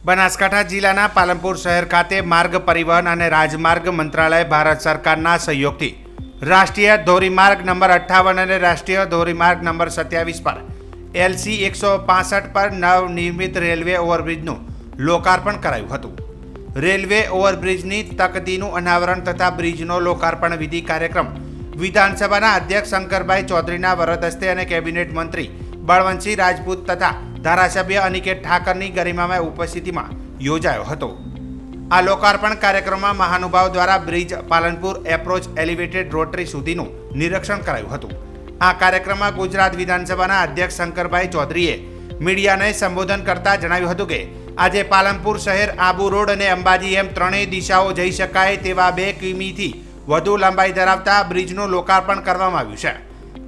બનાસકાંઠા જિલ્લાના પાલનપુર શહેર ખાતે માર્ગ પરિવહન અને રાજમાર્ગ મંત્રાલય ભારત સરકારના સહયોગથી રાષ્ટ્રીય ધોરીમાર્ગ નંબર અઠ્ઠાવન અને રાષ્ટ્રીય ધોરીમાર્ગ નંબર સત્યાવીસ પર એલસી એકસો પાસઠ પર નવનિર્મિત રેલવે ઓવરબ્રિજનું લોકાર્પણ કરાયું હતું. રેલવે ઓવરબ્રિજની તકદીનું અનાવરણ તથા બ્રિજનો લોકાર્પણ વિધિ કાર્યક્રમ વિધાનસભાના અધ્યક્ષ શંકરભાઈ ચૌધરીના વરદ હસ્તે અને કેબિનેટ મંત્રી બળવંતસિંહ રાજપૂત તથા ધારાસભ્ય અનિકેત ઠાકરની ગરિમામય ઉપસ્થિતિમાં યોજાયો હતો. આ લોકાર્પણ કાર્યક્રમમાં મહાનુભાવ દ્વારા bridge Palanpur approach elevated rotary સુધીનું નિરીક્ષણ કરાયું હતું. આ કાર્યક્રમમાં ગુજરાત વિધાનસભાના અધ્યક્ષ શંકરભાઈ ચૌધરીએ મીડિયાને સંબોધન કરતા જણાવ્યું હતું કે, આજે પાલનપુર શહેર આબુ રોડ અને અંબાજી એમ ત્રણેય દિશાઓ જઈ શકાય તેવા બે કિમીથી વધુ લંબાઈ ધરાવતા બ્રિજનું લોકાર્પણ કરવામાં આવ્યું છે.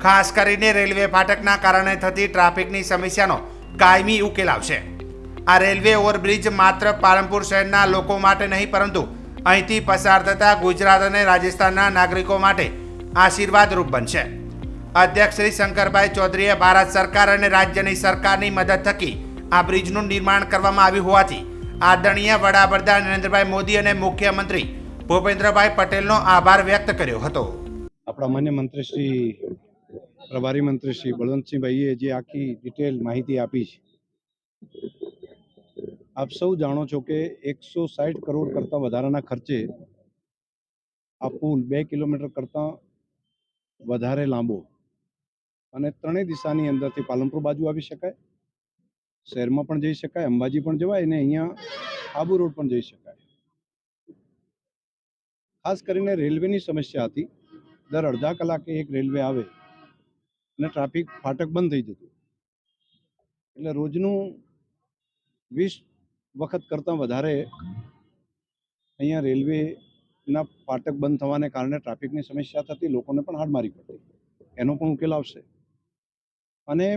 ખાસ કરીને રેલવે ફાટકના કારણે થતી ટ્રાફિકની સમસ્યાનો કાયમી ઉકેલ આવશે. આ રેલવે ઓવરબ્રિજ માત્ર પાલનપુર શહેરના લોકો માટે નહીં, પરંતુ અહીંથી પસાર થતા ગુજરાત અને રાજસ્થાનના નાગરિકો માટે આશીર્વાદરૂપ બનશે. અધ્યક્ષ શ્રી શંકરભાઈ ચૌધરીએ ભારત સરકાર અને રાજ્યની સરકારની મદદ થકી આ બ્રિજનું નિર્માણ કરવામાં આવ્યું હોવાથી આદરણીય વડાપ્રધાન નરેન્દ્રભાઈ મોદી અને મુખ્યમંત્રી ભૂપેન્દ્રભાઈ પટેલનો આભાર વ્યક્ત કર્યો હતો. આપણા માન્ય મંત્રી શ્રી પ્રભારી મંત્રી શ્રી બળવંતસિંહભાઈએ જે આખી ડિટેલ માહિતી આપી છે. આપ સૌ જાણો છો કે એકસો સાઠ કરોડ કરતાં વધારાના ખર્ચે આ પુલ બે કિલોમીટર કરતાં વધારે લાંબો. અને ત્રણેય દિશાની અંદરથી પાલનપુર બાજુ આવી શકાય, શહેરમાં પણ જઈ શકાય, અંબાજી પણ જવાય અને અહીંયા આબુ રોડ પણ જઈ શકાય. ખાસ કરીને રેલવેની સમસ્યા હતી. દર અડધા કલાકે એક રેલવે આવે અને ટ્રાફિક ફાટક બંધ થઈ જતું. એટલે રોજનું વીસ વખત કરતાં વધારે અહીંયા રેલવેના ફાટક બંધ થવાને કારણે ટ્રાફિકની સમસ્યા થતી લોકોને પણ હાડમારી પડતી. એનો પણ ઉકેલ આવશે. અને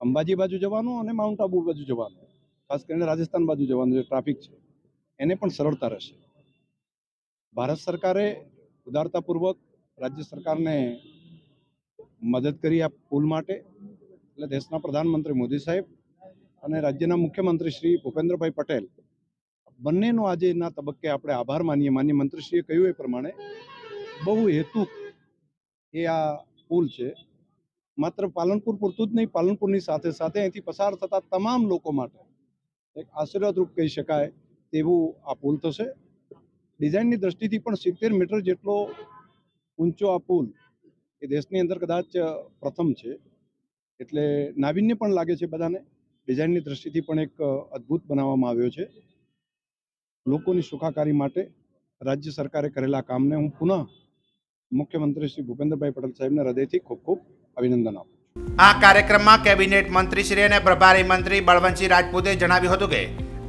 અંબાજી બાજુ જવાનું અને માઉન્ટ આબુ બાજુ જવાનું. ખાસ કરીને રાજસ્થાન બાજુ જવાનું જે ટ્રાફિક છે. એને પણ સરળતા રહેશે. ભારત સરકારે ઉદારતાપૂર્વક રાજ્ય સરકારને મદદ કરી આ પુલ માટે, એટલે દેશના પ્રધાનમંત્રી મોદી સાહેબ અને રાજ્યના મુખ્યમંત્રી શ્રી ભૂપેન્દ્રભાઈ પટેલ, બંનેનો આજે એના તબક્કે આપણે આભાર માનીએ. માન્ય મંત્રીશ્રીએ કહ્યું એ પ્રમાણે, બહુ હેતુ એ આ પુલ છે. માત્ર પાલનપુર પૂરતું જ નહીં, પાલનપુરની સાથે સાથે અહીંથી પસાર થતા તમામ લોકો માટે એક આશીર્વાદરૂપ કહી શકાય તેવું આ પુલ થશે. ડિઝાઇનની દ્રષ્ટિથી પણ સિત્તેર મીટર જેટલો ઊંચો આ પુલ એ દેશની અંદર કદાચ પ્રથમ છે. એટલે નાવીન્ય પણ લાગે છે બધાને. ડિઝાઇનની દ્રષ્ટિથી પણ એક અદ્ભુત બનાવવામાં આવ્યો છે. લોકોની સુખાકારી માટે રાજ્ય સરકારે કરેલા કામને હું પુનઃ મુખ્યમંત્રી શ્રી ભૂપેન્દ્રભાઈ પટેલ સાહેબને હૃદયથી ખૂબ ખૂબ અભિનંદન આપું આ કાર્યક્રમમાં કેબિનેટ મંત્રીશ્રી અને પ્રભારી મંત્રી બળવંતસિંહ રાજપૂતે જણાવ્યું હતું કે,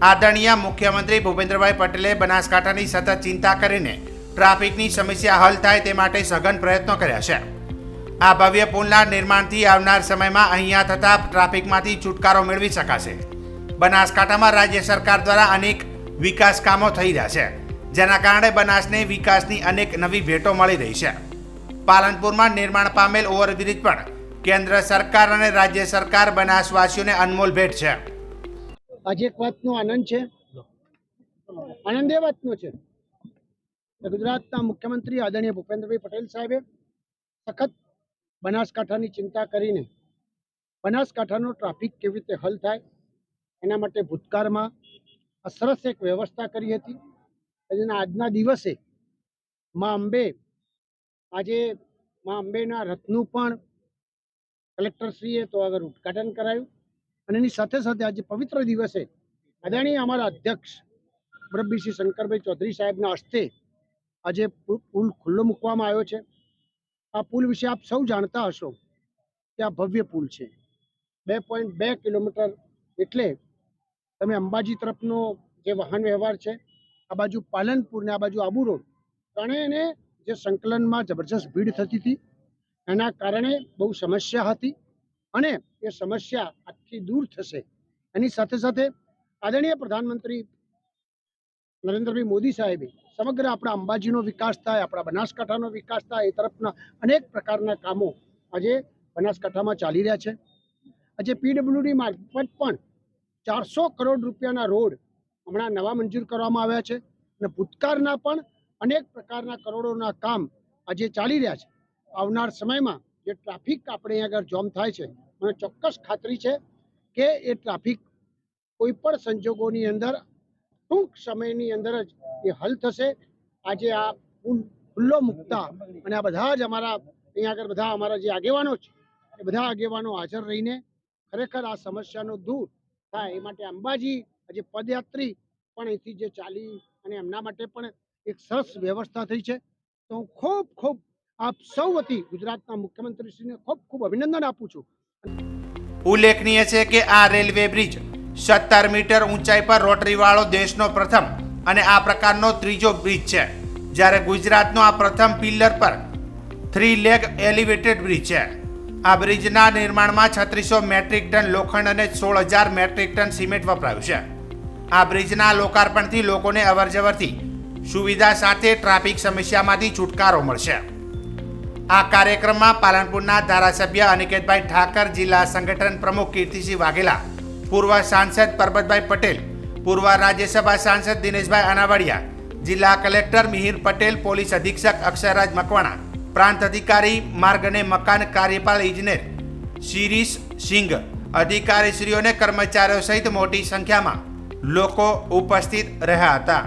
આદરણીય મુખ્યમંત્રી ભૂપેન્દ્રભાઈ પટેલે બનાસકાંઠાની સતત ચિંતા કરીને ટ્રાફિકની સમસ્યા હલ થાય તે માટે સઘન પ્રયત્નો કર્યા છે. આ ભવ્ય પુલના નિર્માણથી આવનાર સમયમાં અહીંયા થતા ટ્રાફિકમાંથી છુટકારો મેળવી શકાશે. બનાસકાંઠામાં રાજ્ય સરકાર દ્વારા અનેક વિકાસ કામો થઈ રહ્યા છે, જેના કારણે બનાસને વિકાસની અનેક નવી ભેટો મળી રહી છે. પાલનપુરમાં નિર્માણ પામેલ ઓવરબ્રિજ પણ કેન્દ્ર સરકાર અને રાજ્ય સરકાર બનાસવાસીઓને અનમોલ ભેટ છે. આજે એક વાતનો આનંદ છે. આનંદ એ વાતનો છે ગુજરાતના મુખ્યમંત્રી આદરણીય ભૂપેન્દ્રભાઈ પટેલ સાહેબે સખત બનાસકાંઠાની ચિંતા કરીને બનાસકાંઠાનો ટ્રાફિક કેવી રીતે હલ થાય, એના માટે ભૂતકાળમાં અસરસ સરસ એક વ્યવસ્થા કરી હતી. અને આજના દિવસે મા અંબે, આજે મા અંબેના રથનું પણ કલેક્ટરશ્રીએ તો આગળ ઉદ્ઘાટન કરાયું. અને એની સાથે સાથે આજે પવિત્ર દિવસે અદાણી અમારા અધ્યક્ષ મુરબ્બી શંકરભાઈ ચૌધરી સાહેબના હસ્તે આજે પુલ ખુલ્લો મૂકવામાં આવ્યો છે. આ પુલ વિશે આપ સૌ જાણતા હશો કે આ ભવ્ય પુલ છે. બે પોઈન્ટ બે કિલોમીટર એટલે તમે અંબાજી તરફનો જે વાહન વ્યવહાર છે, આ બાજુ પાલનપુર ને આ બાજુ આબુ રોડ ત્રણેયને જે સંકલનમાં જબરજસ્ત ભીડ થતી હતી, એના કારણે બહુ સમસ્યા હતી અને એ સમસ્યા આખી દૂર થશે. એની સાથે સાથે આદરણીય પ્રધાનમંત્રી નરેન્દ્રભાઈ મોદી સાહેબે સમગ્ર આપણા અંબાજીનો વિકાસ થાય, આપણા બનાસકાંઠાનો વિકાસ થાય, એ તરફના અનેક પ્રકારના કામો આજે બનાસકાંઠામાં ચાલી રહ્યા છે. આજે પીડબ્લ્યુડી મારફત પણ ચારસો કરોડ રૂપિયાના રોડ હમણાં નવા મંજૂર કરવામાં આવ્યા છે અને ભૂતકાળના પણ અનેક પ્રકારના કરોડોના કામ આજે ચાલી રહ્યા છે. આવનાર સમયમાં જે ટ્રાફિક આપણે અહીંયા આગળ જોમ થાય છે, મને ચોક્કસ ખાતરી છે કે એ ટ્રાફિક કોઈ પણ સંજોગોની અંદર ટૂંક સમયની અંદર જ એ હલ થશે. આજે આ પુલ ખુલ્લો મૂકતા અને આ બધા જ અમારા અહીંયા આગળ બધા અમારા જે આગેવાનો છે, એ બધા આગેવાનો હાજર રહીને ખરેખર આ સમસ્યાનો દૂર થાય એ માટે અંબાજી આજે પદયાત્રી પણ અહીંથી જે ચાલી અને એમના માટે પણ એક સરસ વ્યવસ્થા થઈ છે. તો હું ખૂબ ખૂબ આપ સૌ વતી ગુજરાતના મુખ્યમંત્રીશ્રીને ખૂબ ખૂબ અભિનંદન આપું છું. ઉલ્લેખનીય છે કે આ રેલવે બ્રિજ સત્તર મીટર ઊંચાઈ પર રોટરીવાળો દેશનો પ્રથમ અને આ પ્રકારનો ત્રીજો બ્રિજ છે, જ્યારે ગુજરાતનો આ પ્રથમ પિલ્લર પર થ્રી લેગ એલિવેટેડ બ્રિજ છે. આ બ્રિજના નિર્માણમાં છત્રીસો મેટ્રિક ટન લોખંડ અને સોળ હજાર મેટ્રિક ટન સિમેન્ટ વપરાયું છે. આ બ્રિજના લોકાર્પણથી લોકોને અવરજવરથી સુવિધા સાથે ટ્રાફિક સમસ્યામાંથી છુટકારો મળશે. આ કાર્યક્રમમાં પાલનપુરના ધારાસભ્ય અનિકેતભાઈ ઠાકર, જિલ્લા સંગઠન પ્રમુખ કીર્તિસિંહ વાઘેલા પૂર્વ સાંસદ પરબતભાઈ પટેલ, પૂર્વ રાજ્યસભા સાંસદ દિનેશભાઈ અનાવાડિયા, જિલ્લા કલેક્ટર મિહિર પટેલ, પોલીસ અધિક્ષક અક્ષયરાજ મકવાણા, પ્રાંત અધિકારી માર્ગ અને મકાન કાર્યપાલ ઇજનેર, શિરીષ સિંઘ અધિકારીશ્રીઓને કર્મચારીઓ સહિત મોટી સંખ્યામાં લોકો ઉપસ્થિત રહ્યા હતા.